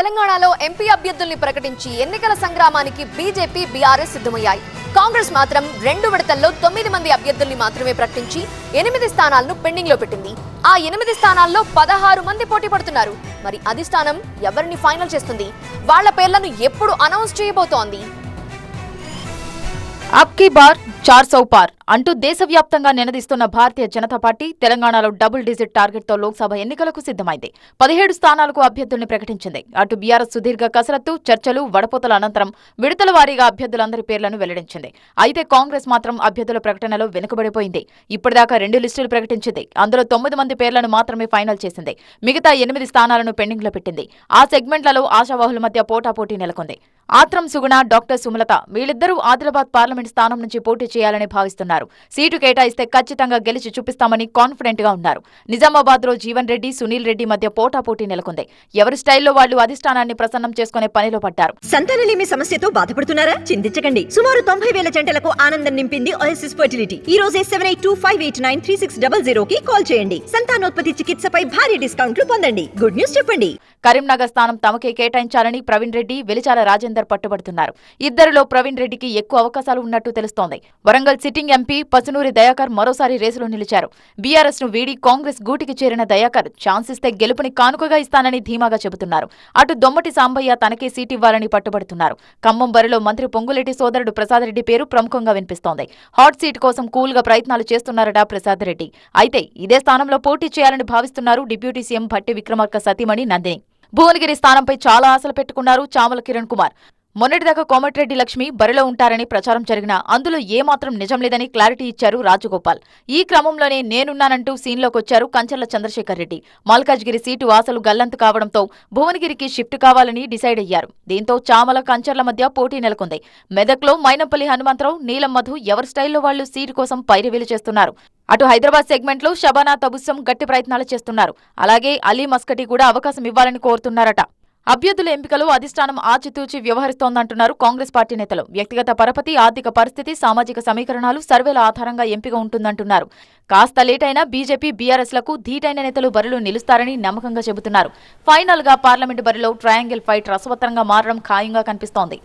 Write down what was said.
తెలంగాణలో ఎంపీ అభ్యర్థుల్ని ప్రకటించి ఎన్నికల సంగ్రామానికి బీజేపీ బీఆర్ఎస్ సిద్ధమయ్యాయి. కాంగ్రెస్ మాత్రం రెండు విడతల్లో తొమ్మిది మంది అభ్యర్థుల్ని మాత్రమే ప్రకటించి ఎనిమిది స్థానాలను పెండింగ్లో పెట్టింది. ఆ ఎనిమిది స్థానాల్లో పదహారు మంది పోటీ పడుతున్నారు. మరి అధిష్టానం ఎవరిని ఫైనల్ చేస్తుంది? వాళ్ళ పేర్లను ఎప్పుడు అనౌన్స్ చేయబోతోంది? అబ్ బార్ చార్ సౌపార్ అంటూ దేశవ్యాప్తంగా నినదిస్తున్న భారతీయ జనతా పార్టీ తెలంగాణలో డబుల్ డిజిట్ టార్గెట్తో లోక్సభ ఎన్నికలకు సిద్ధమైంది. పదిహేడు స్థానాలకు అభ్యర్థుల్ని ప్రకటించింది. అటు బీఆర్ఎస్ సుదీర్ఘ కసరత్తు చర్చలు వడపోతల అనంతరం విడతల వారీగా అభ్యర్థులందరి పేర్లను వెల్లడించింది. అయితే కాంగ్రెస్ మాత్రం అభ్యర్థుల ప్రకటనలో వెనుకబడిపోయింది. ఇప్పటిదాకా రెండు లిస్టులు ప్రకటించింది. అందులో తొమ్మిది మంది పేర్లను మాత్రమే ఫైనల్ చేసింది. మిగతా ఎనిమిది స్థానాలను పెండింగ్లో పెట్టింది. ఆ సెగ్మెంట్లలో ఆశావాహుల మధ్య పోటాపోటీ నెలకొంది. ఆత్రం సుగుణ డాక్టర్ సుమలత వీళ్ళిద్దరూ ఆదిలాబాద్ పార్లమెంట్ స్థానం నుంచి పోటీ చేయాలని భావిస్తున్నారు. సీటు కేటాయిస్తే ఖచ్చితంగా గెలిచి చూపిస్తామని కాన్ఫిడెంట్గా ఉన్నారు. నిజామాబాద్లో జీవన్ రెడ్డి సునీల్ రెడ్డి మధ్య పోటాపోటీ నెలకొంది. ఎవరి స్టైల్లో వాళ్ళు అధిష్టానాన్ని ప్రసన్నం చేసుకునే పనిలో పడ్డారు. సంతానలేమి సమస్యతో బాధపడుతున్నారా? చింతించకండి. సుమారు తొంభై వేల జంటలకు ఆనందం నింపింది ఓఎస్ఎస్ ఫర్టిలిటీ ఈ రోజే seven eight two five eight nine three six double zero కి కాల్ చేయండి. సంతానోత్పత్తి చికిత్సపై భారీ డిస్కౌంట్లు పొందండి. గుడ్ న్యూస్ చెప్పండి. కరీంనగర్ స్థానం తమకే కేటాయించాలని ప్రవీణ్ రెడ్డి వెలిచాల రాజేందర్ పట్టుబడుతున్నారు. ఇద్దరిలో ప్రవీణ్ రెడ్డికి ఎక్కువ అవకాశాలు ఉన్నట్టు తెలుస్తోంది. వరంగల్ సిట్టింగ్ ఎంపీ పసునూరి దయాకర్ మరోసారి రేసులో నిలిచారు. బీఆర్ఎస్ను వీడి కాంగ్రెస్ గూటికి చేరిన దయాకర్ ఛాన్స్ ఇస్తే గెలుపుని కానుకగా ఇస్తానని ధీమాగా చెబుతున్నారు. అటు దొమ్మటి సాంబయ్య తనకే సీట్ ఇవ్వాలని పట్టుబడుతున్నారు. ఖమ్మం బరిలో మంత్రి పొంగులేటి సోదరుడు ప్రసాద్ రెడ్డి పేరు ప్రముఖంగా వినిపిస్తోంది. హాట్ సీట్ కోసం కూల్గా ప్రయత్నాలు చేస్తున్నారట ప్రసాద్ రెడ్డి. అయితే ఇదే స్థానంలో పోటీ చేయాలని భావిస్తున్నారు డిప్యూటీ సీఎం భట్టి విక్రమార్క సతీమణి నందిని. భువనగిరి స్థానంపై చాలా ఆశలు పెట్టుకున్నారు చామల కిరణ్ కుమార్. మొన్నటిదాకా కోమటిరెడ్డి లక్ష్మి బరిలో ఉంటారని ప్రచారం జరిగినా అందులో ఏమాత్రం నిజం లేదని క్లారిటీ ఇచ్చారు రాజగోపాల్. ఈ క్రమంలోనే నేనున్నానంటూ సీన్లోకొచ్చారు కంచర్ల చంద్రశేఖర్ రెడ్డి. మల్కాజ్గిరి సీటు ఆశలు గల్లంతు కావడంతో భువనగిరికి షిఫ్ట్ కావాలని డిసైడ్ అయ్యారు. దీంతో చామల కంచర్ల మధ్య పోటీ నెలకొంది. మెదక్లో మైనంపల్లి హనుమంతరావు నీలం మధు ఎవరి స్టైల్లో వాళ్ళు సీటు కోసం పైరవీలు చేస్తున్నారు. అటు హైదరాబాద్ సెగ్మెంట్లో షబానా తబుస్సం గట్టి ప్రయత్నాలు చేస్తున్నారు. అలాగే అలీ మస్కటి కూడా అవకాశం ఇవ్వాలని కోరుతున్నారట. అభ్యర్థుల ఎంపికలు అధిష్టానం ఆచితూచి వ్యవహరిస్తోందంటున్నారు కాంగ్రెస్ పార్టీ నేతలు. వ్యక్తిగత పరపతి ఆర్థిక పరిస్థితి సామాజిక సమీకరణాలు సర్వేల ఆధారంగా ఎంపిక ఉంటుందంటున్నారు. కాస్త లేటైనా బీజేపీ బీఆర్ఎస్లకు ధీటైన నేతలు బరిలో నిలుస్తారని నమ్మకంగా చెబుతున్నారు. ఫైనల్గా పార్లమెంటు బరిలో ట్రయాంగిల్ ఫైట్ రసవత్తరంగా మారడం ఖాయంగా కనిపిస్తోంది.